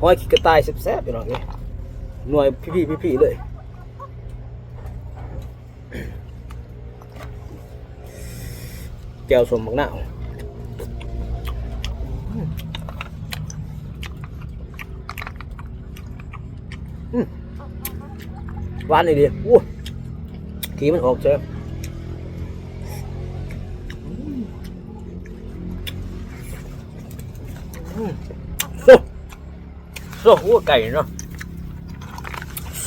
ห้อยขี้กระต่ายแซ่บๆพี่น้องนี่หน่วยพี่ๆพี่ๆเลยแก้วสมบักหน้าหวานเลยดีอู้ขี้มันออกเจ โซ่อู้ไก่เนาะโ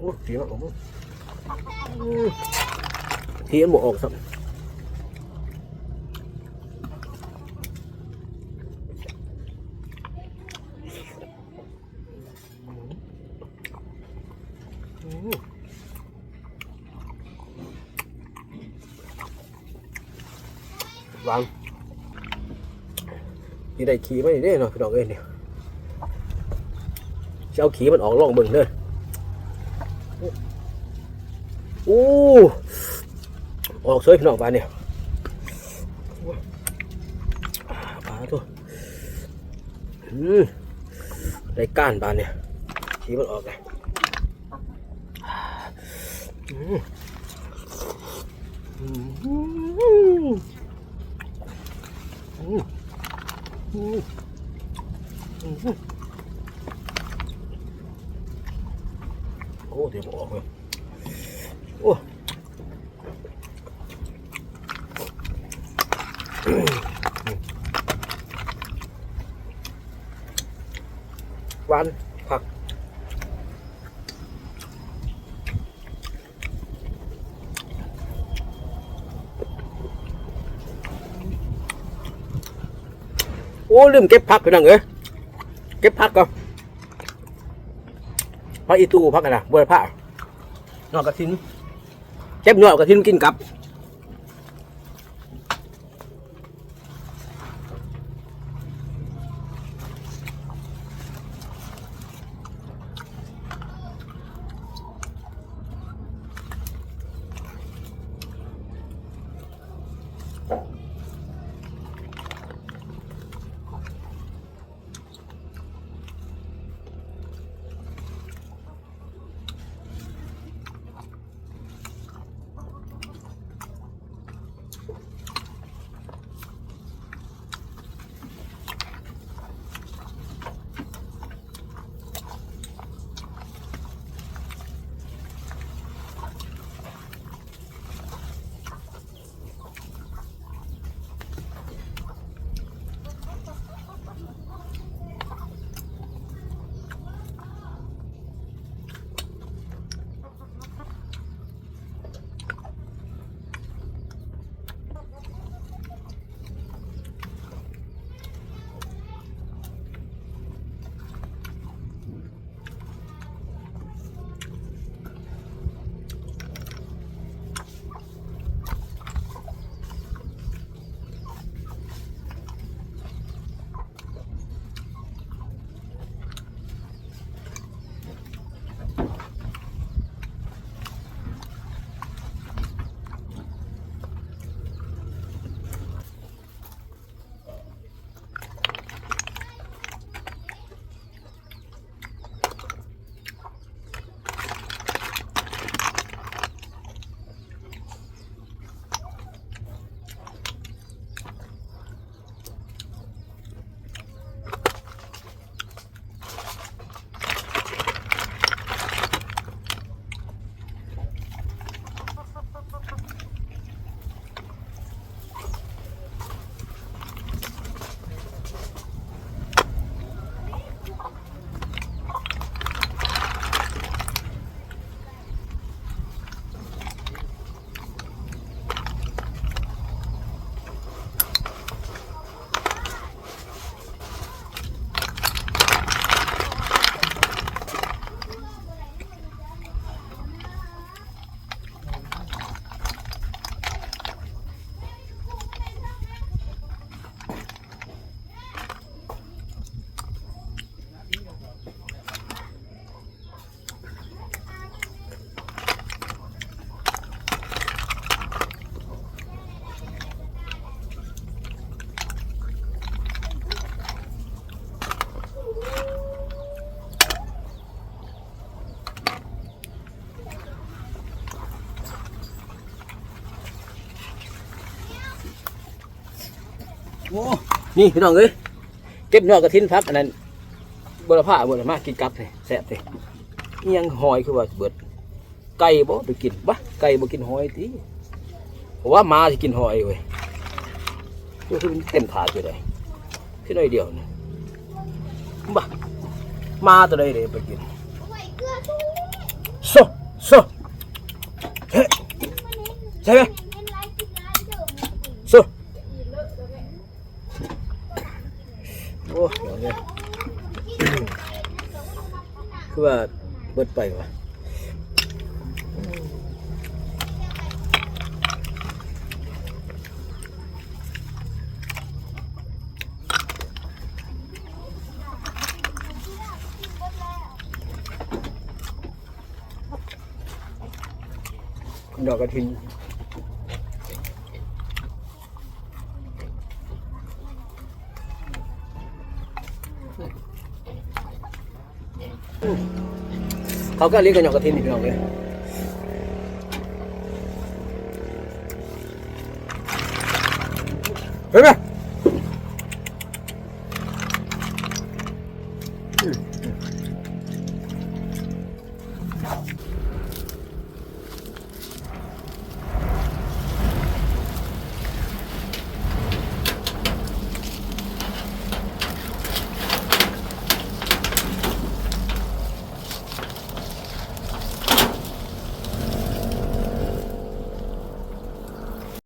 โอ้เสียวโอ้ผีมันออกมั้งอืมผีมันบออกสักวางนี่ได้ขี่ไม่ได้เนาะพี่น้องเอ้ยเนี่ยจะเอาขี่มันออกล่องเบิ่งเด้อ อู้ออกสวยพี่น้องปลาเนี่ยปลาตัวอืมได้ก้านปลาเนี่ยชี้มันออกเลยอืมอืมอืมอืมอืมอืมโอ้เดี๋ยวมันออกเลย โอ้ หวานผักโอ้ลืมเก็บผักไปนั่งเอ้ยเก็บผักก่อนผักอีตูผักอะไรนะบัวผักนอกกระทินเก็บหน่อยกระทินกินกับ โอ้นี่พี่น้องเอ้ยเก็บยอดกระถินพักอันนั้นบรพาบรมากินกับเลยแซ่บเลยนี่ยังหอยคือว่าเบิดไก่บ่ไปกินบะไก่บ่กินหอยติผมว่ามาสิกินหอยเว้ยก็คือมันเต็มถาดอยู่เลยพี่น้อยเดียวนี่บะมาตัวใดเลยไปกินโซโซเฮ้ยใช่ไหมโซ โอ้เดี๋ยวเนี่ย คือว่าเบิดไปวะดอกกระถิน เขาก็เรียกกันดอกกระถินนี่พี่น้องเลยเห็นไหม